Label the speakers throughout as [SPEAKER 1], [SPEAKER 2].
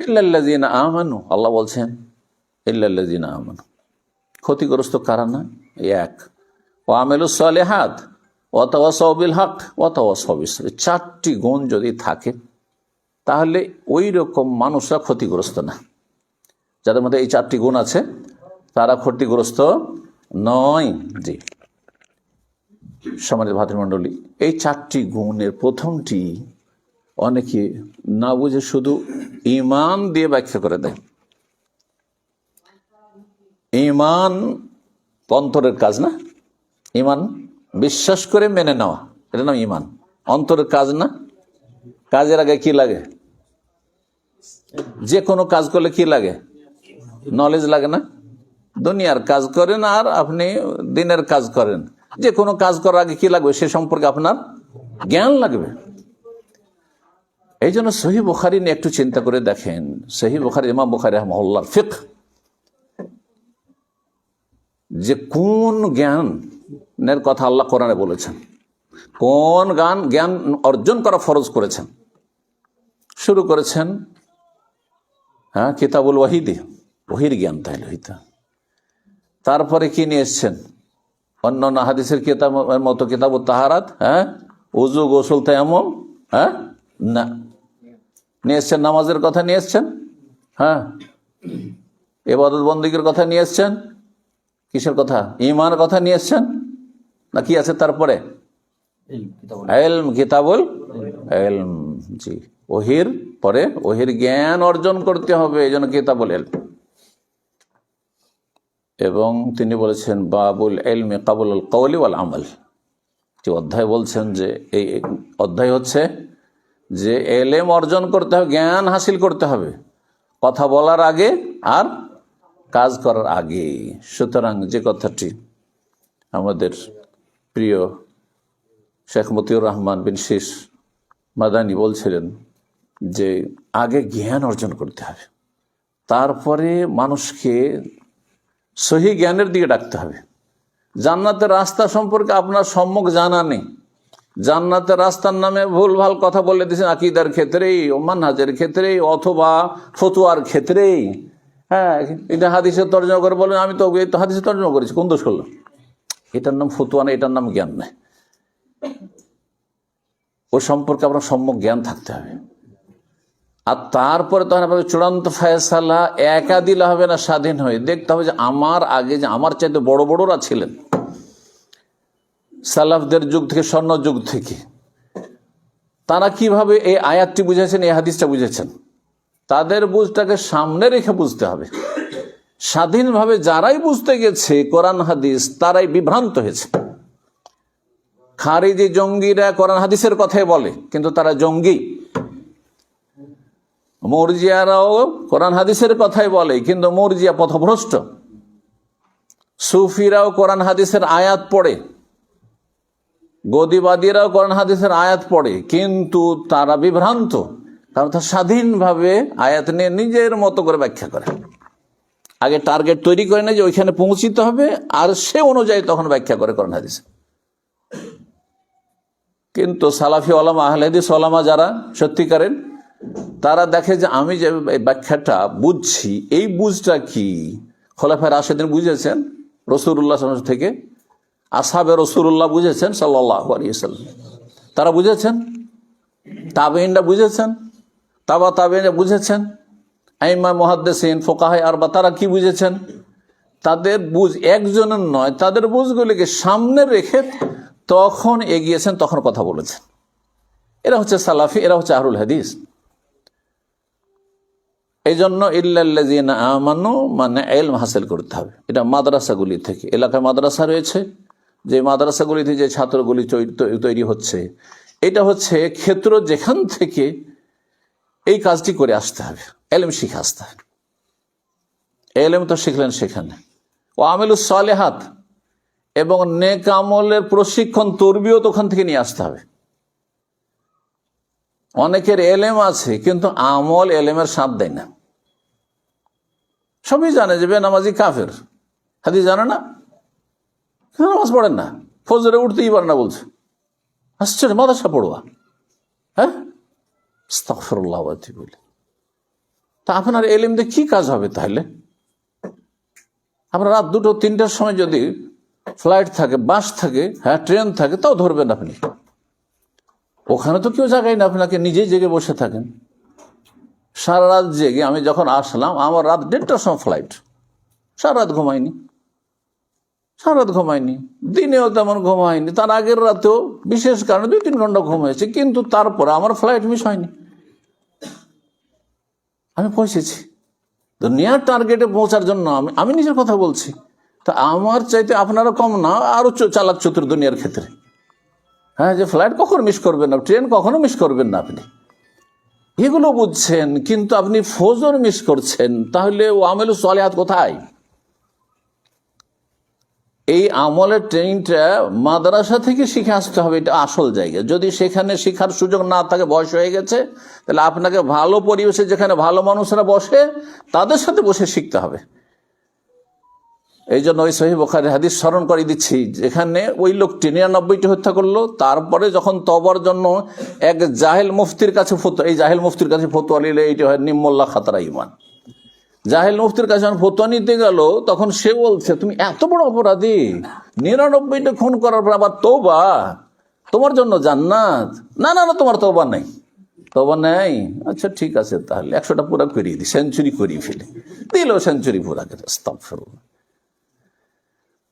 [SPEAKER 1] ইল্লাল্লাযিনা আমানু, আল্লাহ বলছেন, ইল্লাল্লাযিনা আমানু। ক্ষতিগ্রস্ত কারা না? এক। ও আমেলু সালেহাত অতওয়াসবিল হক অতওয়াসবিস চারটি গুণ যদি থাকে, তাহলে ওই রকম মানুষরা ক্ষতিগ্রস্ত না। যাদের মধ্যে এই চারটি গুণ আছে, তারা ক্ষতিগ্রস্ত নয়। জি। সমাজের ভাতৃমণ্ডলী, এই চারটি গুণের প্রথমটি অনেকে না বুঝে শুধু ইমান দিয়ে ব্যাখ্যা করে দেয়। ইমান অন্তরের কাজ না। ইমান বিশ্বাস করে মেনে নেওয়া এটা নাম ইমান অন্তরের কাজ না। কাজের আগে কি লাগে? যে কোনো কাজ করলে কি লাগে? নলেজ লাগে না। দুনিয়ার কাজ করেন আর আপনি দিনের কাজ করেন। যে কোনো কাজ করার আগে কি লাগবে? সে সম্পর্কে আপনার জ্ঞান লাগবে। এই জন্য সহি বুখারি নিয়ে একটু চিন্তা করে দেখেন। সহি বুখারি, ইমাম বুখারি রহমল্লার ফিক যে কোন জ্ঞানের কথা আল্লাহ কোরআনে বলেছেন, কোন গান জ্ঞান অর্জন করা ফরজ করেছেন। শুরু করেছেন হ্যাঁ কিতাবুল ওয়াহিদি, ওহির জ্ঞান তাইলে হইতা তারপরে কি নিয়ে এসছেন? অন্য হাদিসের কিতাবের মতো কিতাব তাহারাত হ্যাঁ উজু গোসল তায়ামম হ্যাঁ না। নিয়ে এসছেন নামাজের কথা নিয়ে এসছেন? হ্যাঁ। এবাদত বন্দীগের কথা নিয়ে এসছেন? কিসের কথা? ইমানের কথা নিয়ে এসছেন? না কি আছে তারপরে? এলম এলম জি। ওহির, পরে ওহির জ্ঞান অর্জন করতে হবে, এই জন্য কিতাবুল এলম এবং তিনি বলেছেন, বাবুল এলমে কাবুল কৌলি আমল। যে অধ্যায় বলছেন যে, এই অধ্যায় হচ্ছে যে এলেম অর্জন করতে হবে, জ্ঞান হাসিল করতে হবে। কথা বলার আগে আর কাজ করার আগে। সুতরাং যে কথাটি আমাদের প্রিয় শেখ মতিউর রহমান বিন শেষ মাদানি বলছিলেন যে, আগে জ্ঞান অর্জন করতে হবে, তারপরে মানুষকে সহি জ্ঞানের দিকে ডাকতে হবে। জান্নাতের রাস্তা সম্পর্কে আপনার সম্মুখ জানা নেই। জান্নাতের রাস্তার নামে ভুল ভালো কথা বলে দিয়েছেন আকিদার ক্ষেত্রেই, মানহাজের ক্ষেত্রেই, অথবা ফতুয়ার ক্ষেত্রেই। হ্যাঁ এটা হাদিসের তর্জমা করে বলেন, আমি তো এই তো হাদিসের তর্জমা করেছি, কোন দোষ করলাম এটার নাম ফতুয়া না, এটার নাম জ্ঞান নয় ও সম্পর্কে আপনার সম্যক জ্ঞান থাকতে হবে। আর তারপরে তখন আপনাকে চূড়ান্ত ফয়সালা একা দিলে হবে না, স্বাধীন হয়ে। দেখতে হবে যে আমার আগে যে আমার চাইতে বড় বড়রা ছিলেন। সালাফদের যুগ থেকে, স্বর্ণ যুগ থেকে। তারা কীভাবে এই আয়াতটি বুঝেছেন, এই হাদিসটা বুঝেছেন? তাদের বুঝটাকে সামনে রেখে বুঝতে হবে। স্বাধীনভাবে যারাই বুঝতে গেছে কোরআন, হাদিস, তারাই বিভ্রান্ত হয়েছে। খারিজি জঙ্গিরা কোরআন, হাদিসের কথাই বলে, কিন্তু তারা জঙ্গি। মর্জিয়ারাও কোরআন, হাদিসের কথাই বলে, কিন্তু মর্জিয়া পথভ্রষ্ট। সুফিরাও কোরআন, হাদিসের আয়াত পড়ে। গদিবাদীরাও কোরআন হাদিসের আয়াত পড়ে, কিন্তু তারা বিভ্রান্ত। কারণ তারা স্বাধীনভাবে আয়াত নিয়ে নিজের মতো করে ব্যাখ্যা করে। আগে টার্গেট তৈরি করে না যে ওইখানে পৌঁছিতে হবে, আর সে অনুযায়ী তখন ব্যাখ্যা করে কোরআন হাদিস। কিন্তু সালাফি ওলামা আহলেদিস ওলামা যারা সত্যিকারের, তারা দেখে যে আমি যে ব্যাখ্যাটা বুঝছি, এই বুঝটা কি? খোলাফায় রাশেদিন বুঝেছেন রসুল্লাহ থেকে আসাবে রসুল্লাহ বুঝেছেন সাল্লাহ আলিয়াল্লাম তারা বুঝেছেন? তাবেইনরা বুঝেছেন? তাবা তাবেইনরা বুঝেছেন? আইমা মহাদ্দেসিন, ফোকাহাই আর বা তারা কি বুঝেছেন? তাদের বুঝ একজনের নয়, তাদের বুঝগুলিকে সামনে রেখে তখন এগিয়েছেন, তখন কথা বলেছেন। এরা হচ্ছে সালাফি, এরা হচ্ছে আহরুল হাদিস। এই জন্য ইল্লাল্লাজিন আমানু মানে এলম হাসিল করতে হবে। এটা মাদ্রাসাগুলি থেকে। এলাকায় মাদ্রাসা রয়েছে। যে মাদ্রাসাগুলিতে যে ছাত্রগুলি তৈরি হচ্ছে, এটা হচ্ছে ক্ষেত্র যেখান থেকে এই কাজটি করে আসতে হবে, এলেম শিখে আসতে হবে। এলেম তো শিখলেন সেখানে। ও আমিলুস সালেহাত এবং নেক আমলের প্রশিক্ষণ তরবিও তো ওখান থেকে নিয়ে আসতে হবে। অনেকের এলেম আছে, কিন্তু আমল এলেমের সাথ দেয় না। সবই জানে যে বেনামাজি কাফের। হাদি জানে না? নামাজ পড়েন না, ফজরে উঠতেই পারে না বলছে। আশ্চর্য মাদাসা পড়ুয়া। হ্যাঁ? বলে তা আপনার এলিম দিয়ে কি কাজ হবে তাহলে? আপনার রাত দুটো, তিনটার সময় যদি ফ্লাইট থাকে, বাস থাকে হ্যাঁ ট্রেন থাকে, তাও ধরবেন আপনি। ওখানে তো কেউ জায়গায় না, আপনাকে নিজেই জেগে বসে থাকেন। সারা রাত জেগে আমি যখন আসলাম, আমার রাত দেড়টার সময় ফ্লাইট। সারা রাত ঘুমাইনি। সারা রাত ঘুমাইনি দিনেও তেমন ঘুমাইনি তার আগের রাতেও বিশেষ কারণে দুই তিন ঘণ্টা ঘুমাইছি কিন্তু তারপরে আমার ফ্লাইট মিস হয়নি। আমি পৌঁছেছি। দুনিয়ার টার্গেটে পৌঁছার জন্য আমি আমি নিজের কথা বলছি। তা আমার চাইতে আপনারা কম না আরও চ- চালাক চতুর দুনিয়ার ক্ষেত্রে। হ্যাঁ যে ফ্লাইট কখনো মিস করবেন না ট্রেন কখনো মিস করবেন না আপনি। এগুলো বুঝছেন, কিন্তু আপনি ফোজর মিস করছেন, তাহলে ও আমেলু সলেহাত কোথায়? এই আমলের ট্রেনিংটা মাদ্রাসা থেকে শিখে আসতে হবে, এটা আসল জায়গা। যদি সেখানে শেখার সুযোগ না থাকে, বয়স হয়ে গেছে, তাহলে আপনাকে ভালো পরিবেশে যেখানে ভালো মানুষরা বসে, তাদের সাথে বসে শিখতে হবে। এই জন্য ওই সহি হাদিস স্মরণ করে দিচ্ছি, যেখানে ওই লোকটি নিরানব্বইটি হত্যা করল, তারপরে যখন তবর জন্য এক জাহেল মুফতির কাছে ফতো, এই জাহেল মুফতির কাছে ফতোয়া নিলে, এইটি হয় নিম্মল্লা খাতারা ইমান। জাহেল মুফতির কাছে যখন ফতোয়া নিতে গেল, তখন সে বলছে, তুমি এত বড় অপরাধী। নিরানব্বইটা খুন করার পর আবার তোবা তোমার জন্য জান্নাত? না না না, তোমার তোবা নেই। তোবা নেই? আচ্ছা ঠিক আছে তাহলে, একশোটা পুরা করিয়ে দিই সেঞ্চুরি করিয়ে ফেলে। দিল সেঞ্চুরি পুরা করে।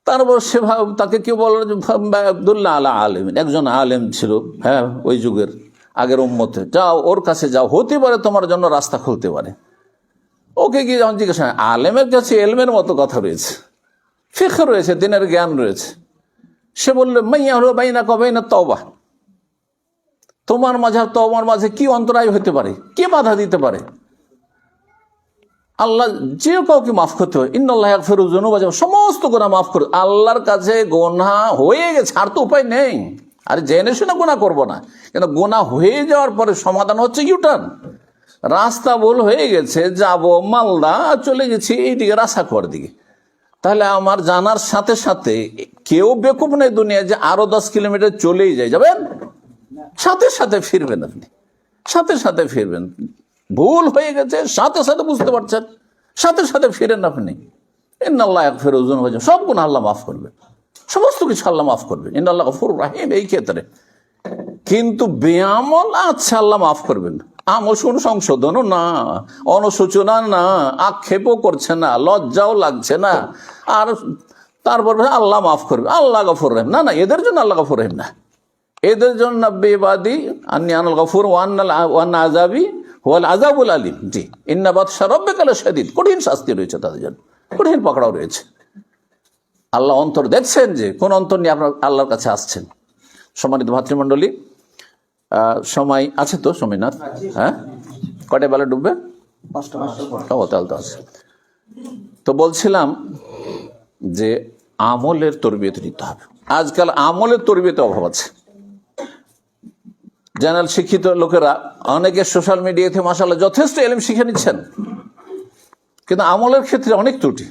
[SPEAKER 1] তারপর সে ভাব- তাকে কেউ বলল যে আলা আলেম একজন আলেম ছিল হ্যাঁ ওই যুগের আগের উম্মতে। যাও, ওর কাছে যাও, হতে পারে তোমার জন্য রাস্তা খুলতে পারে। ওকে গিয়ে যখন জিজ্ঞাসা আলেমের কাছে এলমের মতো কথা রয়েছে ফিখ রয়েছে, দিনের জ্ঞান রয়েছে। সে বলল, মাইয়া হলো কবে না তবা তোমার মাঝে তোমার মাঝে কি অন্তরায় হতে পারে? কে বাধা দিতে পারে? আল্লাহ যে কাউকে মাফ করতে হয় ইন্নআল্লাহ ফেরুজন সমস্ত গোনা মাফ করে আল্লাহর কাছে গোনা হয়ে গেছে, আর তো উপায় নেই। আর জেনে শুনে গোনা করব না। কিন্তু গোনা হয়ে যাওয়ার পরে সমাধান হচ্ছে ইউটার্ন রাস্তা ভুল হয়ে গেছে, যাব মালদা, চলে গেছি এইদিকে রাসাখোয়ার দিকে। তাহলে আমার জানার সাথে সাথে কেউ বেকুব নেই দুনিয়া যে আরও দশ কিলোমিটার চলেই যায়। যাবেন? সাথে সাথে ফিরবেন আপনি। সাথে সাথে ফিরবেন। ভুল হয়ে গেছে, সাথে সাথে বুঝতে পারছেন। সাথে সাথে ফিরেন আপনি। ইন্নাল্লাহ এক ফের ওজন হয়েছে সব গুণ আল্লাহ মাফ করবেন সমস্ত কিছু আল্লাহ মাফ করবেন ইন্নাল্লাহ গফুর রাহিম এই ক্ষেত্রে। কিন্তু বেআমল আচ্ছা আল্লাহ মাফ করবেন আমল শুন সংশোধনও না, অনুশোচনা না, আক্ষেপও করছে না, লজ্জাও লাগছে না। আর তারপর আল্লাহ মাফ করবে। আল্লাহ গফর রহিম। না না, এদের জন্য আল্লাহ গফুর রহিম না। এদের জন্য বেবাদি আন্নি আনুল গফুর ওয়ান আজাবি ওয়াল আজাবুল আলিম। জি ইন্নাবাদ সারব্বেকাল শাদিদ কঠিন শাস্তি রয়েছে তাদের জন্য। কঠিন পকড়াও রয়েছে। আল্লাহ অন্তর দেখছেন যে, কোন অন্তর নিয়ে আপনার আল্লাহর কাছে আসছেন। সম্মানিত ভাতৃমণ্ডলী সময় আছে তো সময়নাথ হ্যাঁ? কটায় বেলা ডুববে? ও, তাহলে তো আছে। তো বলছিলাম যে আমলের তরবিয়ত নিতে হবে। আজকাল আমলের তরবিয়তে অভাব আছে। জেনারেল শিক্ষিত লোকেরা, অনেকে সোশ্যাল মিডিয়াতে মাসাল্লাহ যথেষ্ট এলিম শিখে নিচ্ছেন। কিন্তু আমলের ক্ষেত্রে অনেক ত্রুটি।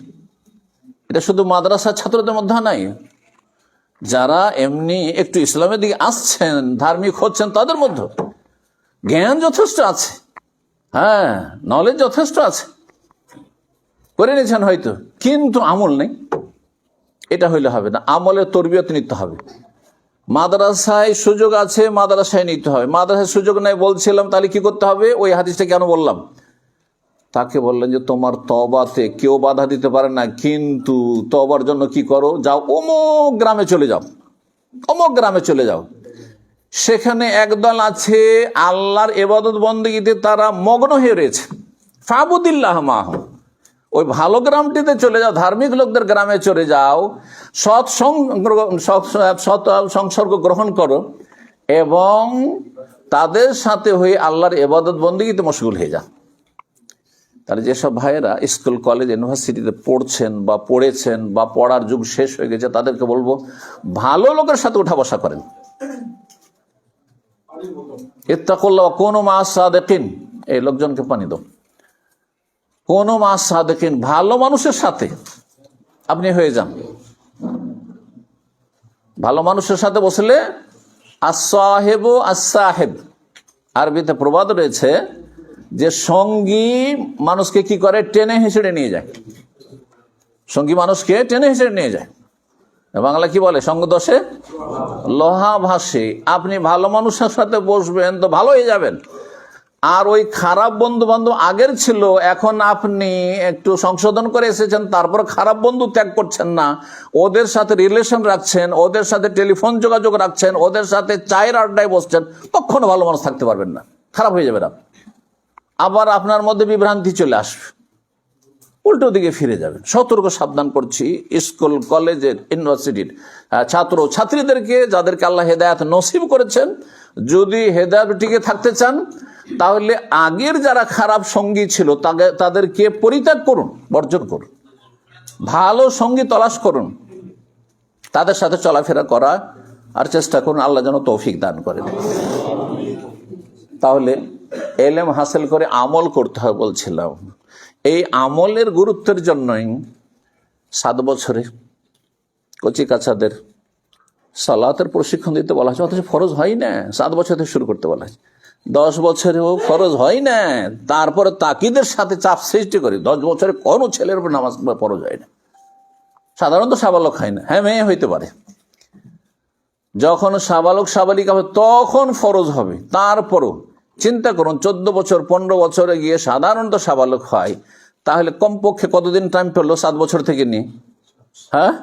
[SPEAKER 1] এটা শুধু মাদ্রাসার ছাত্রদের মধ্যে নাই যারা এমনি একটু ইসলামের দিকে আসছেন, ধার্মিক হচ্ছেন, তাদের মধ্যে জ্ঞান যথেষ্ট আছে। হ্যাঁ নলেজ যথেষ্ট আছে। করে নিয়েছেন হয়তো, কিন্তু আমল নেই। এটা হইলে হবে না। আমলের তরবিয়ত নিতে হবে। মাদ্রাসায় সুযোগ আছে, মাদ্রাসায় নিতে হবে। মাদ্রাসায় সুযোগ নেই বলছিলাম, তাহলে কি করতে হবে? ওই হাদিসটা কেন বললাম? তাকে বললেন যে, তোমার তবাতে কেউ বাধা দিতে পারে না, কিন্তু তবার জন্য কি করো? যাও, অমুক গ্রামে চলে যাও, অমুক গ্রামে চলে যাও। সেখানে একদল আছে, আল্লাহর এবাদত বন্দীতে তারা মগ্ন হয়ে রয়েছে। ফাবুদিল্লাহ মাহ। ওই ভালো গ্রামটিতে চলে যাও, ধার্মিক লোকদের গ্রামে চলে যাও, সৎ সং- সৎ- সৎ সংসর্গ গ্রহণ করো এবং তাদের সাথে হয়ে আল্লাহর এবাদত বন্দীতে মশগুল হয়ে যাও। তাহলে যেসব ভাইয়েরা স্কুল, কলেজ, ইউনিভার্সিটিতে পড়ছেন বা পড়েছেন বা পড়ার যুগ শেষ হয়ে গেছে, তাদেরকে বলব ভালো লোকের সাথে উঠা বসা করেন। ইত্তাকুল্লাহ কোনো মাস সাদেকিন। এই লোকজনকে পানি দাও। কোনো মাস সাদেকিন, ভালো মানুষের সাথে আপনি হয়ে যান। ভালো মানুষের সাথে বসলে আসাহেব আসাহেব আরবিতে প্রবাদ রয়েছে যে সঙ্গী মানুষকে কি করে? টেনে হেসড়ে নিয়ে যায়। সঙ্গী মানুষকে টেনে হেসড়ে নিয়ে যায়। বাংলা কি বলে? সঙ্গ দোষে লোহা ভাসে। আপনি ভালো মানুষের সাথে বসবেন তো ভালো হয়ে যাবেন। আর ওই খারাপ বন্ধু বান্ধব আগের ছিল, এখন আপনি একটু সংশোধন করে এসেছেন, তারপর খারাপ বন্ধু ত্যাগ করছেন না। ওদের সাথে রিলেশন রাখছেন, ওদের সাথে টেলিফোন যোগাযোগ রাখছেন, ওদের সাথে চায়ের আড্ডায় বসছেন কখনো ভালো মানুষ থাকতে পারবেন না। খারাপ হয়ে যাবে আপনি। আবার আপনার মধ্যে বিভ্রান্তি চলে আসবে। উল্টো দিকে ফিরে যাবেন। সতর্ক সাবধান করছি স্কুল, কলেজের, ইউনিভার্সিটির ছাত্র ছাত্রীদেরকে যাদেরকে আল্লাহ হেদায়াত নসিব করেছেন। যদি হেদায়াত টিকে থাকতে চান, তাহলে আগের যারা খারাপ সঙ্গী ছিল তাদেরকে পরিত্যাগ করুন, বর্জন করুন। ভালো সঙ্গী তলাশ করুন। তাদের সাথে চলাফেরা করা আর চেষ্টা করুন, আল্লাহ যেন তৌফিক দান করেন। তাহলে এলেম হাসিল করে আমল করতে হয় বলছিলাম। এই আমলের গুরুত্বের জন্যই সাত বছরে কচি কাছাদের সালাতের প্রশিক্ষণ দিতে বলা হয়েছে। অথচ ফরজ হয় না, সাত বছর থেকে শুরু করতে বলা হয়েছে। দশ বছরেও ফরজ হয় না, তারপরে তাকিদের সাথে চাপ সৃষ্টি করি দশ বছরে কোনো ছেলের উপর নামাজ ফরজ হয় না। সাধারণত সাবালক হয় না হ্যাঁ মেয়ে হইতে পারে। যখন সাবালক সাবালিকা হবে, তখন ফরজ হবে। তারপরও চিন্তা করুন, চোদ্দ বছর, পনেরো বছরে গিয়ে সাধারণত সাবালক হয়। তাহলে কমপক্ষে কতদিন টাইম পেল? সাত বছর থেকে নিয়ে। হ্যাঁ?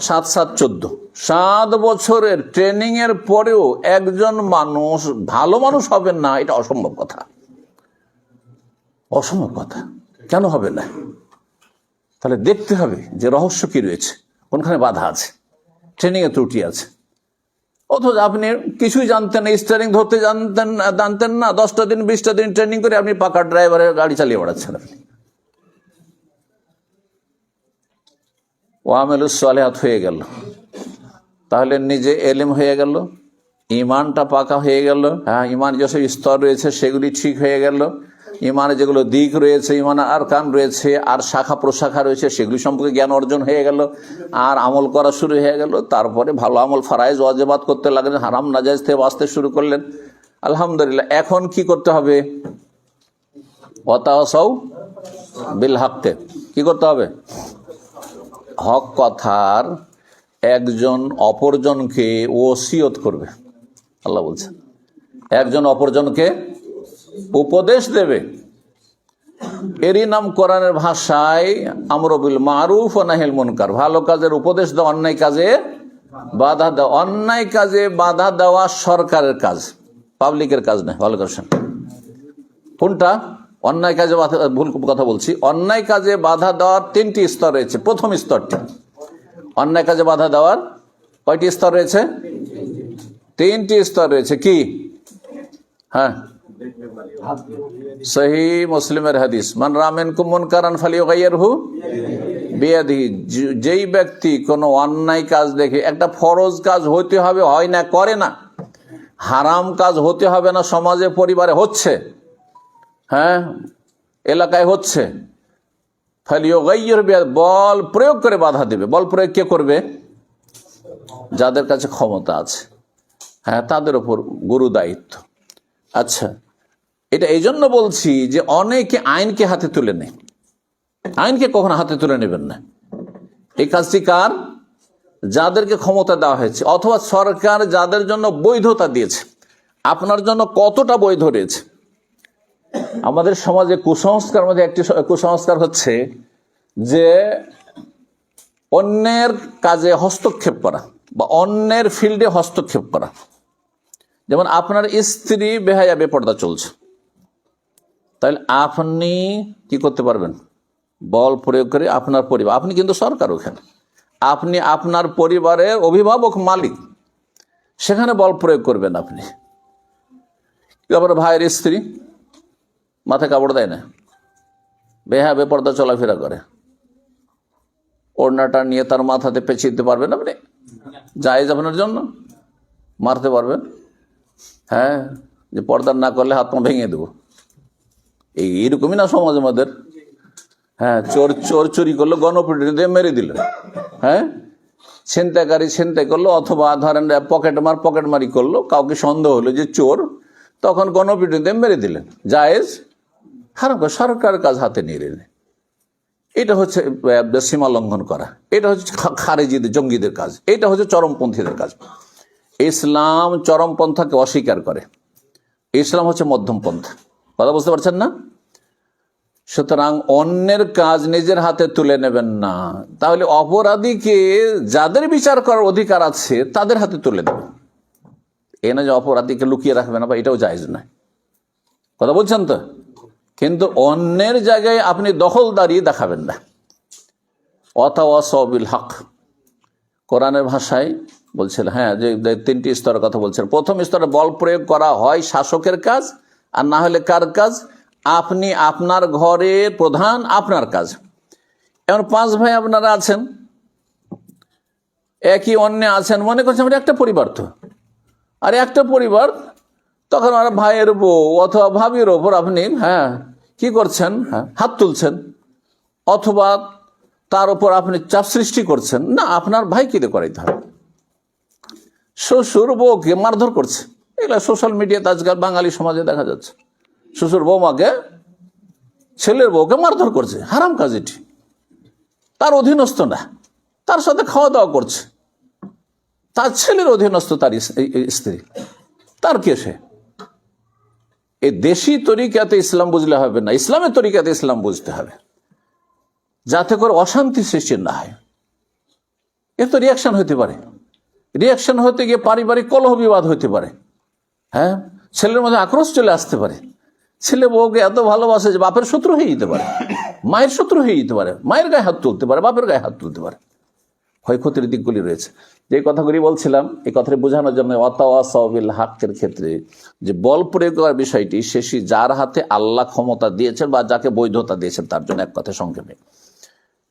[SPEAKER 1] সাত সাত, চোদ্দ। সাত বছরের ট্রেনিং এর পরেও একজন মানুষ ভালো মানুষ হবেন না, এটা অসম্ভব কথা। অসম্ভব কথা। কেন হবে না? তাহলে দেখতে হবে যে রহস্য কি রয়েছে, কোনখানে বাধা আছে। ট্রেনিং এ ত্রুটি আছে। অথচ আপনি কিছুই জানতেন না স্টারিং ধরতে জানতেন জানতেন না, দশটা দিন, বিশটা দিন ট্রেনিং করে আপনি পাকা ড্রাইভারের গাড়ি চালিয়ে বেড়াচ্ছেন আপনি। ওয়ামেলুস সালেহাত হয়ে গেল। তাহলে নিজে এলিম হয়ে গেল, ইমানটা পাকা হয়ে গেল হ্যাঁ ইমান যেসব স্তর রয়েছে সেগুলি ঠিক হয়ে গেল। ইমানে যেগুলো দিক রয়েছে, ইমানে আর কান রয়েছে, আর শাখা প্রশাখা রয়েছে, সেগুলি সম্পর্কে জ্ঞান অর্জন হয়ে গেল, আর আমল করা শুরু হয়ে গেল। তারপরে ভালো আমল ফারাইজ ওয়াজেবাদ করতে লাগলেন, হারাম নাজাইজ থেকে বাঁচতে শুরু করলেন। আলহামদুলিল্লাহ, এখন কি করতে হবে? অতাওয়াসাউ বিল হাক্কে কি করতে হবে? হক কথার একজন অপরজনকে ওসিয়ত করবে। আল্লাহ বলছেন একজন অপরজনকে উপদেশ দেবে। এরই নাম কোরআনের ভাষায় আমরবিল মারুফ ও নাহিল মুনকার। ভালো কাজের উপদেশ দেওয়া, অন্যায় কাজে বাধা দেওয়া। অন্যায় কাজে বাধা দেওয়া সরকারের কাজ, পাবলিকের কাজ নয়। ভালো করছেন কোনটা? অন্যায় কাজে ভুল কথা বলছি। অন্যায় কাজে বাধা দেওয়ার তিনটি স্তর রয়েছে। প্রথম স্তরটি। অন্যায় কাজে বাধা দেওয়ার কয়টি স্তর রয়েছে? তিনটি স্তর রয়েছে। কি? হ্যাঁ। সহি মুসলিমের হাদিস, মান রামেন কুমন কারান ফালিও গাইয়ার হু বিয়াদি যেই ব্যক্তি কোনো অন্যায় কাজ দেখে, একটা ফরজ কাজ হইতে হবে, হয় না, করে না। হারাম কাজ হতে হবে না, সমাজে, পরিবারে হচ্ছে। হ্যাঁ? এলাকায় হচ্ছে। ফালিও গাইয়ের বল প্রয়োগ করে বাধা দেবে। বল প্রয়োগ কে করবে? যাদের কাছে ক্ষমতা আছে। হ্যাঁ তাদের ওপর গুরু দায়িত্ব। আচ্ছা এটা এই জন্য বলছি যে অনেকে আইনকে হাতে তুলে নেয়। আইনকে কখনো হাতে তুলে নেবেন না। এই কাজটি কার? যাদেরকে ক্ষমতা দেওয়া হয়েছে, অথবা সরকার যাদের জন্য বৈধতা দিয়েছে, আপনার জন্য কতটা বৈধ রয়েছে? আমাদের সমাজে কুসংস্কার মধ্যে একটি কুসংস্কার হচ্ছে যে অন্যের কাজে হস্তক্ষেপ করা বা অন্যের ফিল্ডে হস্তক্ষেপ করা। যেমন আপনার স্ত্রী বেহায়া, বেপর্দা চলছে। তাহলে আপনি কি করতে পারবেন? বল প্রয়োগ করে আপনার পরিবার, আপনি কিন্তু সরকার ওখানে। আপনি আপনার পরিবারের অভিভাবক মালিক। সেখানে বল প্রয়োগ করবেন আপনি। আবার ভাইয়ের স্ত্রী? মাথায় কাপড় দেয় না? বেহা বেপর্দা, চলাফেরা করে। ওড়নাটা নিয়ে তার মাথাতে পেঁচিয়ে দিতে পারবেন আপনি? জায়েজ আপনার জন্য? মারতে পারবেন? হ্যাঁ যে পর্দা না করলে হাত পা ভেঙে দেবো। এই এইরকমই না সমাজ আমাদের হ্যাঁ চোর চোর চুরি করল গণপিটুনি দিয়ে মেরে দিল। হ্যাঁ? ছিনতাইকারী ছিনতাই করল, অথবা ধরেন পকেট মার পকেট মারি করল, কাউকে সন্দেহ হলো যে চোর, তখন গণপিটুনিতে মেরে দিলেন। জায়েজ? হারাম করে সরকারের কাজ হাতে নিয়ে নিলেন। এটা হচ্ছে সীমা লঙ্ঘন করা। এটা হচ্ছে খারেজিদের, জঙ্গিদের কাজ। এটা হচ্ছে চরমপন্থীদের কাজ। ইসলাম চরমপন্থাকে অস্বীকার করে। ইসলাম হচ্ছে মধ্যম পন্থা কথা বুঝতে পারছেন না? সুতরাং অন্যের কাজ নিজের হাতে তুলে নেবেন না। তাহলে অপরাধীকে যাদের বিচার করার অধিকার আছে, তাদের হাতে তুলে দেবেন এ না যে অপরাধীকে লুকিয়ে রাখবে না বা এটাও জায়জ নয়। কথা বলছেন তো? কিন্তু অন্যের জায়গায় আপনি দখলদারি দেখাবেন না। অথবা সবিল হক। কোরআনের ভাষায় বলছিল হ্যাঁ যে তিনটি স্তরের কথা বলছেন। প্রথম স্তরে বল প্রয়োগ করা হয় শাসকের কাজ আর না হলে কার কাজ? আপনি আপনার ঘরের প্রধান আপনার কাজ। এমন পাঁচ ভাই আপনারা আছেন, একই অন্য আছেন, মনে করছেন আমরা একটা পরিবার তো। আর একটা পরিবার, তখন আর ভাইয়ের বউ অথবা ভাবির ওপর আপনি হ্যাঁ কি করছেন? হ্যাঁ হাত তুলছেন। অথবা তার উপর আপনি চাপ সৃষ্টি করছেন। না, আপনার ভাইকে দিয়ে করাইতে হবে। শ্বশুর বউকে মারধর করছে। এগুলো সোশ্যাল মিডিয়াতে আজকাল বাঙালি সমাজে দেখা যাচ্ছে। শ্বশুর বৌমাকে ছেলের বউকে মারধর করছে, হারাম কাজ এটি। তার অধীনস্থ না, তার সাথে খাওয়া দাওয়া করছে। তার ছেলের অধীনস্থ তার স্ত্রী। তার কে সে? এই দেশি তরিকাতে ইসলাম বুঝলে হবে না, ইসলামের তরিকাতে ইসলাম বুঝতে হবে। যাতে করে অশান্তি সৃষ্টি না হয়। এর তো রিয়াকশন হতে পারে। রিয়াকশন হতে গিয়ে পারিবারিক কলহ বিবাদ হতে পারে। হ্যাঁ? ছেলের মধ্যে আক্রোশ চলে আসতে পারে। ছেলে বউকে এত ভালোবাসে যে বাপের শত্রু হয়ে যেতে পারে। মায়ের শত্রু হয়ে যেতে পারে। মায়ের গায়ে হাত তুলতে পারে, বাপের গায়ে হাত তুলতে পারে। ক্ষয়ক্ষতির দিকগুলি রয়েছে। যে কথাগুলি বলছিলাম এই কথাটি বোঝানোর জন্য অতাওয়াসবিল হাক্কের ক্ষেত্রে যে বল প্রয়োগ করার বিষয়টি শেষই যার হাতে আল্লাহ ক্ষমতা দিয়েছেন বা যাকে বৈধতা দিয়েছেন, তার জন্য এক কথা সংক্ষেপে।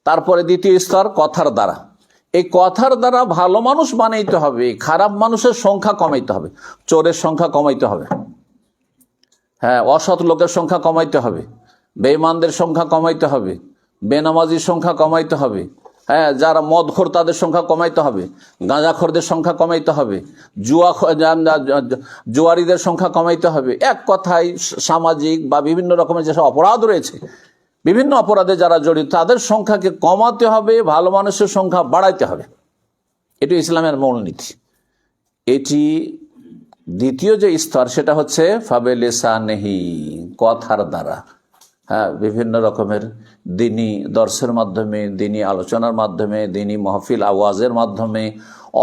[SPEAKER 1] তারপরে দ্বিতীয় স্তর, কথার দ্বারা। এই কথার দ্বারা ভালো মানুষ বানাইতে হবে খারাপ মানুষের সংখ্যা কমাইতে হবে, চোরের সংখ্যা কমাইতে হবে হ্যাঁ অসৎ লোকের সংখ্যা কমাইতে হবে, বেঈমানদের সংখ্যা কমাইতে হবে, বেনামাজির সংখ্যা কমাইতে হবে হ্যাঁ যারা মদখোর তাদের সংখ্যা কমাইতে হবে, গাঁজাখোরদের সংখ্যা কমাইতে হবে, জুয়া জুয়ারিদের সংখ্যা কমাইতে হবে, এক কথায় সামাজিক বা বিভিন্ন রকমের যেসব অপরাধ রয়েছে বিভিন্ন অপরাধে যারা জড়িত, তাদের সংখ্যাকে কমাতে হবে, ভালো মানুষের সংখ্যা বাড়াইতে হবে। এটি ইসলামের মূলনীতি। এটি দ্বিতীয় যে স্তর, সেটা হচ্ছে ফাবেলেসা নেহি কথার দ্বারা। হ্যাঁ বিভিন্ন রকমের দিনী দর্শের মাধ্যমে, দিনী আলোচনার মাধ্যমে, দিনী মহফিল আওয়াজের মাধ্যমে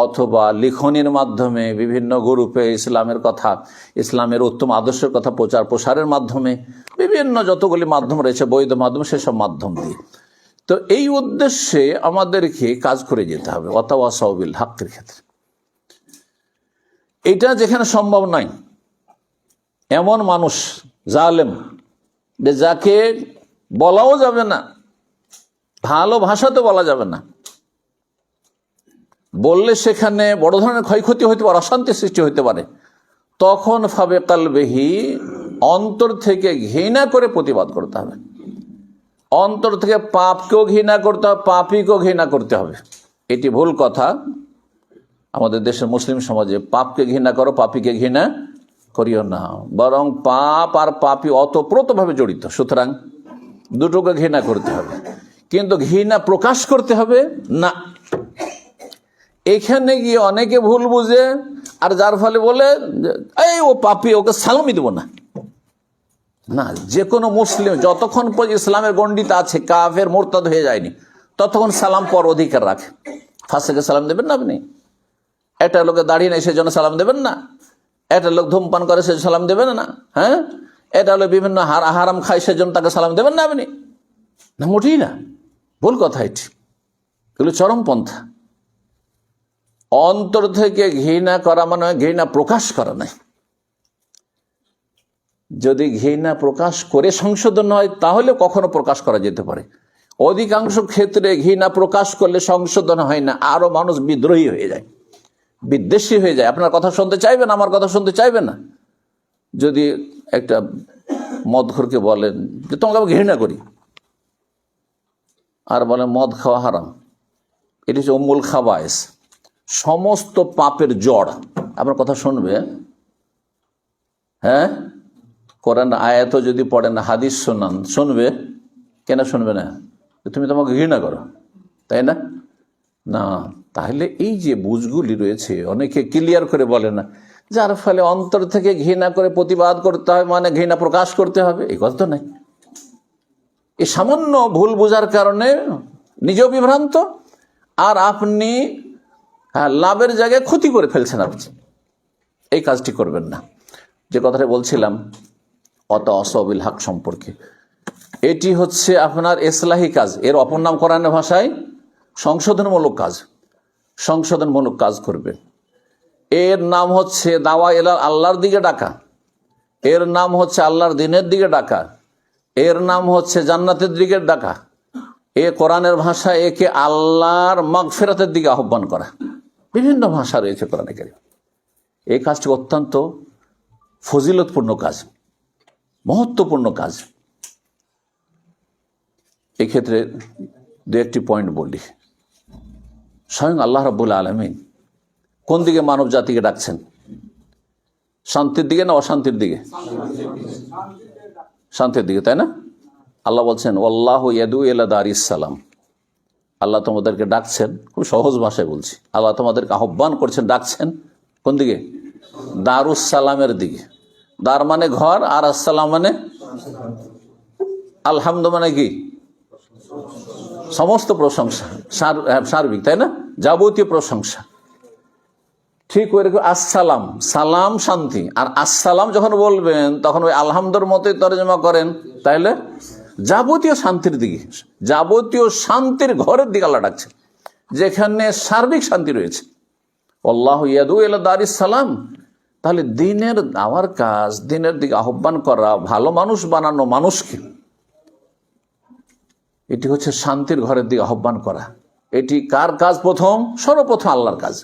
[SPEAKER 1] অথবা লিখনির মাধ্যমে বিভিন্ন গ্রুপে ইসলামের কথা, ইসলামের উত্তম আদর্শের কথা, প্রচার প্রসারের মাধ্যমে, বিভিন্ন যতগুলি মাধ্যম রয়েছে, বৈধ মাধ্যম, সেসব মাধ্যম দিয়ে। তো এই উদ্দেশ্যে আমাদেরকে কাজ করে যেতে হবে অথবা সহবিল হাক্কের ক্ষেত্রে। এটা যেখানে সম্ভব নয়, এমন মানুষ, জালেম, যে যাকে বলাও যাবে না, ভালো ভাষাতে বলা যাবে না বললে সেখানে বড় ধরনের ক্ষয়ক্ষতি হতে পারে অশান্তি সৃষ্টি হতে পারে। তখন ফাবে কালবেহি অন্তর থেকে ঘৃণা করে প্রতিবাদ করতে হবে। অন্তর থেকে পাপকেও ঘৃণা করতে হবে, পাপিকেও ঘৃণা করতে হবে। এটি ভুল কথা। আমাদের দেশের মুসলিম সমাজে পাপকে ঘৃণা করো, পাপিকে ঘৃণা করিও না। বরং পাপ আর পাপি অতপ্রতভাবে জড়িত। সুতরাং দুটোকে ঘৃণা করতে হবে। কিন্তু ঘৃণা প্রকাশ করতে হবে না এখানে গিয়ে অনেকে ভুল বুঝে, আর যার ফলে বলে, এই ও পাপি, ওকে সালামি দেবো না। না যে কোনো মুসলিম, যতক্ষণ পর্যন্ত ইসলামের গণ্ডিতে আছে, কাফের মোরতাদ হয়ে যায়নি, ততক্ষণ সালাম পর অধিকার রাখে। ফাঁসেকে সালাম দেবেন না আপনি? একটা লোকে দাঁড়িয়ে নেই, সেজন্য সালাম দেবেন না। একটা লোক ধূমপান করে সে সালাম দেবেন না হ্যাঁ? এটা হলো বিভিন্ন হার, হারাম খায়, সেজন্য তাকে সালাম দেবেন না আপনি? না, মোটেই না। ভুল কথা এটি। এগুলো চরমপন্থা। অন্তর থেকে ঘৃণা করা মানে ঘৃণা প্রকাশ করা নাই যদি ঘৃণা প্রকাশ করে সংশোধন হয়, তাহলে কখনো প্রকাশ করা যেতে পারে। অধিকাংশ ক্ষেত্রে ঘৃণা প্রকাশ করলে সংশোধন হয় না, আরও মানুষ বিদ্রোহী হয়ে যায়, বিদ্বেষী হয়ে যায়। আপনার কথা শুনতে চাইবেন, আমার কথা শুনতে চাইবে না? যদি একটা মদ মদখোরকে বলেন যে, তোমাকে আমি ঘৃণা করি। আর বলেন, মদ খাওয়া হারাম। এটি হচ্ছে অমূল খাবায়স। সমস্ত পাপের জড় আপনার কথা শুনবে। হ্যাঁ? কোরআন আয়াতও যদি পড়েন, হাদিস শোনান, শুনবে। কেন শুনবে না? তুমি তোমাকে ঘৃণা করো। তাই না? না, তাহলে এই যে বুঝগুলি রয়েছে, অনেকে ক্লিয়ার করে বলে না, যার ফলে অন্তর থেকে ঘৃণা করে প্রতিবাদ করতে হয় মানে ঘৃণা প্রকাশ করতে হবে এই কথা তো নাই। এই সামান্য ভুল বোঝার কারণে নিজেও বিভ্রান্ত, আর আপনি হ্যাঁ লাভের জায়গায় ক্ষতি করে ফেলছেন আপনি। এই কাজটি করবেন না। যে কথাটা বলছিলাম, অত অসবিল হক সম্পর্কে। এটি হচ্ছে আপনার এসলাহি কাজ। এর অপর নাম কোরআনের ভাষায় সংশোধনমূলক কাজ। সংশোধনমূলক কাজ করবে। এর নাম হচ্ছে দাওয়া এলার আল্লাহর দিকে ডাকা। এর নাম হচ্ছে আল্লাহর দিনের দিকে ডাকা। এর নাম হচ্ছে জান্নাতের দিকে ডাকা। এ কোরআনের ভাষা একে আল্লাহর মাগফেরাতের দিকে আহ্বান করা। বিভিন্ন ভাষা রয়েছে কোরআনে কারিম। এই কাজটি অত্যন্ত ফজিলতপূর্ণ কাজ, মহত্বপূর্ণ কাজ। এক্ষেত্রে দু একটি পয়েন্ট বলি। স্বয়ং আল্লাহ রব্বুল আলমিন কোন দিকে মানব জাতিকে ডাকছেন? শান্তির দিকে না অশান্তির দিকে? শান্তির দিকে, তাই না? আল্লাহ বলছেন আল্লাহ ইয়াদু দার ইসালাম আল্লাহ তোমাদেরকে ডাকছেন খুব সহজ ভাষায় বলছি। আল্লাহ তোমাদেরকে আহ্বান করছেন ডাকছেন কোন দিকে? দারুসালামের দিকে। দার মানে ঘর আর আসসালাম মানে? আলহামদ মানে কি? সমস্ত প্রশংসা হ্যাঁ, সার্বিক তাই না? যাবতীয় প্রশংসা। ঠিক ওই রকম আসসালাম সালাম শান্তি। আর আসসালাম যখন বলবেন তখন ওই আলহামদুর মতোই তরজমা করেন তাইলে? যাবতীয় শান্তির দিকে যাবতীয় শান্তির ঘরের দিকে আল্লাহ ডাকছে, যেখানে সার্বিক শান্তি রয়েছে। আল্লাহ ইয়াদু এলা দারিস সালাম। তাহলে দিনের দাওয়ার কাজ, দিনের দিকে আহ্বান করা, ভালো মানুষ বানানো মানুষকে, এটি হচ্ছে শান্তির ঘরের দিকে আহ্বান করা। এটি কার কাজ প্রথম? সর্বপ্রথম আল্লাহর কাজ।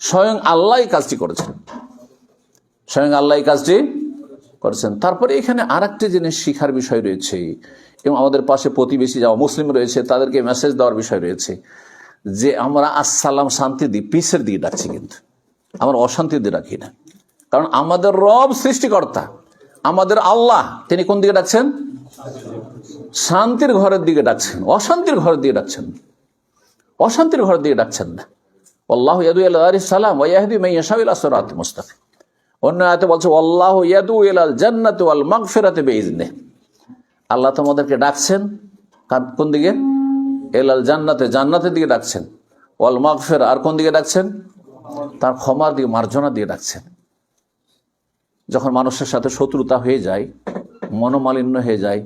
[SPEAKER 1] স্বয়ং আল্লাহ কাজটি করেছেন। স্বয়ং আল্লাহ কাজটি করেছেন। তারপরে এখানে আর একটি জিনিস শিখার বিষয় রয়েছে। এবং আমাদের পাশে প্রতিবেশী যাওয়া মুসলিম রয়েছে, তাদেরকে মেসেজ দেওয়ার বিষয় রয়েছে যে, আমরা আসসালাম শান্তি দিই পিসের দিকে ডাকছি কিন্তু। আমরা অশান্তি দিয়ে ডাকি না। কারণ আমাদের রব সৃষ্টিকর্তা, আমাদের আল্লাহ, তিনি কোন দিকে ডাকছেন? শান্তির ঘরের দিকে ডাকছেন, অশান্তির ঘরের দিকে ডাকছেন। অশান্তির ঘরের দিকে ডাকছেন না। আল্লাহ ইয়াদু আল্লাহ সালাম ওয়াহদি মাইয়াশাউল আসরাত মুস্তাফি অন্য আয়তে বলছে, আল্লাহ ইয়াদু ইলাল জান্নাতি ওয়াল মাগফিরাতি বিইজনে আল্লাহ তোমাদেরকে ডাকছেন, কোন দিকে? এলাল জান্নাতে, জান্নাতের দিকে ডাকছেন। ওয়াল মাগফিরা আর কোন দিকে ডাকছেন? তার ক্ষমার দিকে মার্জনা দিয়ে ডাকছেন। যখন মানুষের সাথে শত্রুতা হয়ে যায়, মনোমালিন্য হয়ে যায়,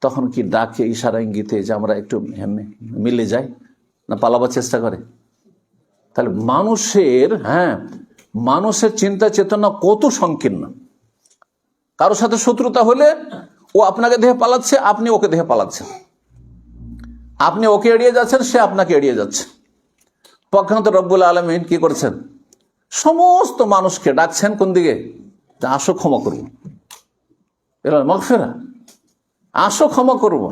[SPEAKER 1] তখন কি ডাকে ইশারা ইঙ্গিতে যে আমরা একটু মিলে যাই? না পালাবার চেষ্টা করে? তাহলে মানুষের হ্যাঁ মানুষের চিন্তা চেতনা কত সংকীর্ণ। কারোর সাথে শত্রুতা হলে ও আপনাকে দেহে পালাচ্ছে, আপনি ওকে দেহে পালাচ্ছেন। আপনি ওকে এড়িয়ে যাচ্ছেন, সে আপনাকে এড়িয়ে যাচ্ছে। পক্ষান্ত রব্বুল আলমিন কি করছেন? সমস্ত মানুষকে ডাকছেন কোন দিকে? আসো ক্ষমা করব এরা মগফেরা। আসো ক্ষমা করব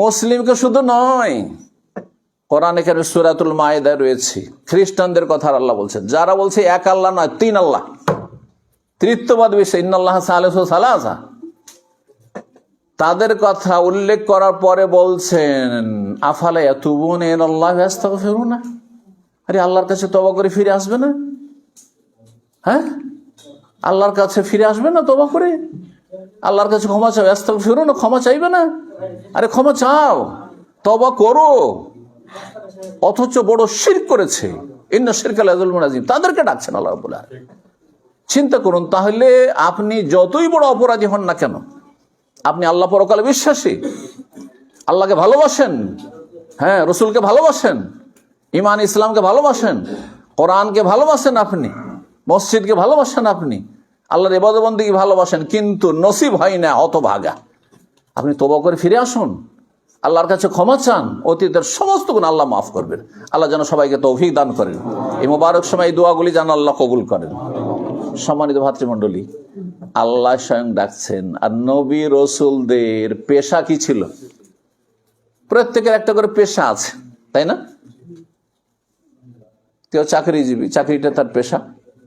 [SPEAKER 1] মুসলিমকে শুধু নয়, কোরআন এখানে সুরাতুল মায়েদায় রয়েছে। খ্রিস্টানদের কথা আল্লাহ বলছেন। যারা বলছে এক আল্লাহ নয়, তিন আল্লাহ। তৃতীয়বাদ বিষয় ইন্নআল্লাহ সালেস সালাসা। তাদের কথা উল্লেখ করার পরে বলছেন, আফালা এতুবুন এন আল্লাহ ব্যস্ত ফেরু না আরে, আল্লাহর কাছে তবা করে ফিরে আসবে না? হ্যাঁ? আল্লাহর কাছে ফিরে আসবে না তবা করে? আল্লাহর কাছে ক্ষমা চাও ব্যস্ত ফিরো না ক্ষমা চাইবে না? আরে, ক্ষমা চাও তবা করো। অথচ বড় শির করেছে। ইন্না শিরকাল আজিম তাদেরকে ডাকছেন আল্লাহ আলামিন। চিন্তা করুন, তাহলে আপনি যতই বড় অপরাধী হন না কেন? আপনি আল্লাহ পরকালে বিশ্বাসী? আল্লাহকে ভালোবাসেন? হ্যাঁ রসুলকে ভালোবাসেন? ইমান ইসলামকে ভালোবাসেন? কোরআনকে ভালোবাসেন আপনি? মসজিদকে ভালোবাসেন আপনি? আল্লাহর এবাদবন্দিকে ভালোবাসেন? কিন্তু নসিব হয় না, হতভাগা। আপনি তোবা করে ফিরে আসুন। আল্লাহর কাছে ক্ষমা চান। অতীতের সমস্ত গুণ আল্লাহ মাফ করবেন। আল্লাহ যেন সবাইকে তৌফিক দান করেন। এই মোবারক সময় এই দোয়াগুলি যেন আল্লাহ কবুল করেন। সম্মানিত ভাতৃমণ্ডলী, আল্লাহ স্বয়ং ডাকছেন। আর নবী রসুলদের পেশা কি ছিল? প্রত্যেকের একটা করে পেশা আছে, তাই না? কেউ চাকরিজীবী, চাকরিটা তার পেশা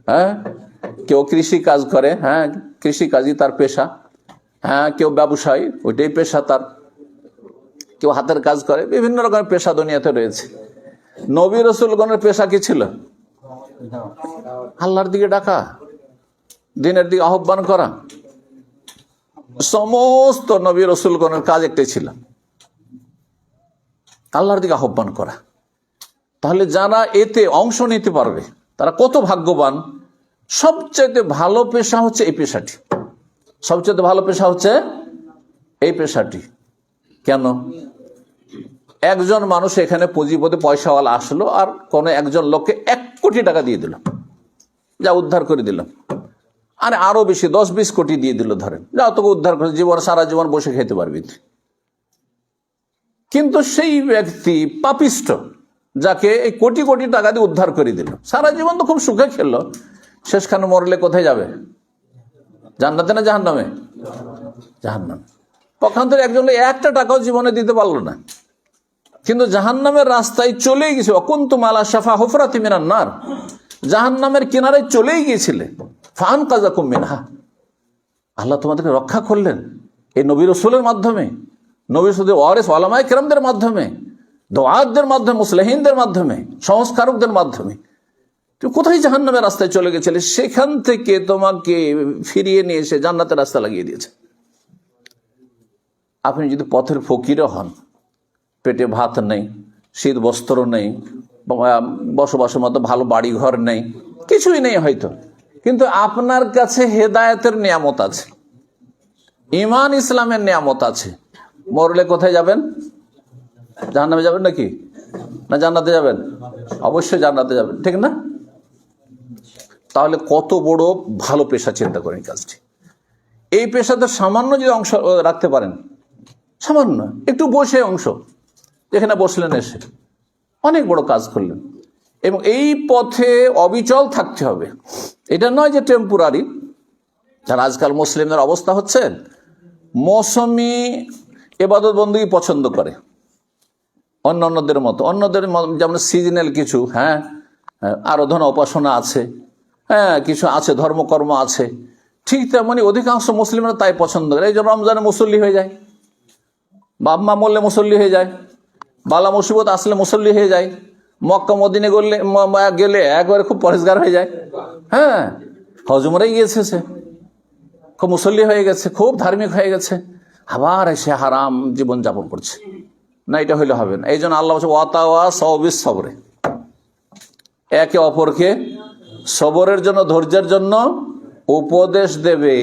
[SPEAKER 1] হ্যাঁ? কেউ কৃষি কাজ করে হ্যাঁ? কৃষি কাজই তার পেশা হ্যাঁ? কেউ ব্যবসায়ী, ওইটাই পেশা তার। কেউ হাতের কাজ করে, বিভিন্ন রকমের পেশা দুনিয়াতে রয়েছে। নবী রসুলগণের পেশা কি ছিল? আল্লাহর দিকে ডাকা। দিনের দিকে আহ্বান করা। সমস্ত নবী রসুলগণের কাজ একটাই ছিল। আল্লাহর দিকে আহ্বান করা। তাহলে যারা এতে অংশ নিতে পারবে, তারা কত ভাগ্যবান? সবচেয়ে ভালো পেশা হচ্ছে এই পেশাটি। সবচেয়ে ভালো পেশা হচ্ছে এই পেশাটি। কেন? একজন মানুষ এখানে পুঁজিপতি পয়সাওয়ালা আসলো আর কোনো একজন লোককে এক কোটি টাকা দিয়ে দিল। যা উদ্ধার করে দিলাম আর আরও বেশি, দশ বিশ কোটি দিয়ে দিল ধরেন। যা তোকে উদ্ধার করে, জীবন, সারা জীবন বসে খেতে পারবি কিন্তু সেই ব্যক্তি পাপিষ্ট, যাকে এই কোটি কোটি টাকা দিয়ে উদ্ধার করে দিল। সারা জীবন তো খুব সুখে খেললো শেষখানে মরলে কোথায় যাবে? জান্নাতে না জাহান নামে জাহান নামে পক্ষান্তরে একজন একটা টাকাও জীবনে দিতে পারল না। কিন্তু জাহান নামের রাস্তায় চলেই গেছে, অকুন্ত মালা সাফা হফরাতি মিনার নার। জাহান নামের কিনারে চলেই গিয়েছিলে। ফান কাজা মিনহা। আল্লাহ তোমাদেরকে রক্ষা করলেন। এই নবী রসুলের মাধ্যমে, নবী রসুল ওয়ারেস ওয়ালামাই কেরামদের মাধ্যমে দোয়াতদের মাধ্যমে, মুসলেহিনদের মাধ্যমে, সংস্কারকদের মাধ্যমে। তুমি কোথায় জাহান্নামের রাস্তায় চলে গেছিলে? সেখান থেকে তোমাকে ফিরিয়ে নিয়ে এসে জান্নাতের রাস্তা লাগিয়ে দিয়েছে। আপনি যদি পথের ফকিরও হন, পেটে ভাত নেই শীত বস্ত্র নেই বসবাসের মতো ভালো বাড়ি ঘর নেই, কিছুই নেই হয়তো। কিন্তু আপনার কাছে হেদায়েতের নিয়ামত আছে ইমান ইসলামের নিয়ামত আছে। মরলে কোথায় যাবেন? জান্নাতে যাবেন নাকি? না জান্নাতে যাবেন? অবশ্যই জান্নাতে যাবেন, ঠিক না? তাহলে কত বড় ভালো পেশা চিন্তা করেন কাজটি। এই পেশাতে সামান্য যদি অংশ রাখতে পারেন, সামান্য, একটু বসে অংশ, যেখানে বসলেন এসে। অনেক বড় কাজ করলেন। এবং এই পথে অবিচল থাকতে হবে। এটা নয় যে টেম্পোরারি যারা আজকাল মুসলিমদের অবস্থা হচ্ছে মৌসুমি এবাদত বন্দী পছন্দ করে। অন্য অন্যদের মতো। অন্যদের যেমন সিজনাল কিছু হ্যাঁ হ্যাঁ, আরাধনা উপাসনা আছে। হ্যাঁ কিছু আছে ধর্মকর্ম আছে। ঠিক তেমনি অধিকাংশ মুসলিমরা তাই পছন্দ করে। এই যে রমজানে মুসল্লি হয়ে যায়। বাপ মা মুসল্লি হয়ে যায়। বালা মুসিবত আসলে মুসল্লি হয়ে যায়। মক্কা, মদিনে গেলে গেলে একবারে খুব পরিষ্কার হয়ে যায়। হ্যাঁ হজমরাই গিয়েছে সে। খুব মুসল্লি হয়ে গেছে, খুব ধার্মিক হয়ে গেছে। আবার এসে হারাম জীবন যাপন করছে। না, এটা হইলে হবে না। এই জন্য আল্লাহ ওয়াতাওয়া সবিস সবরে। একে অপরকে সবরের জন্য, ধৈর্যের জন্য উপদেশ দেবে।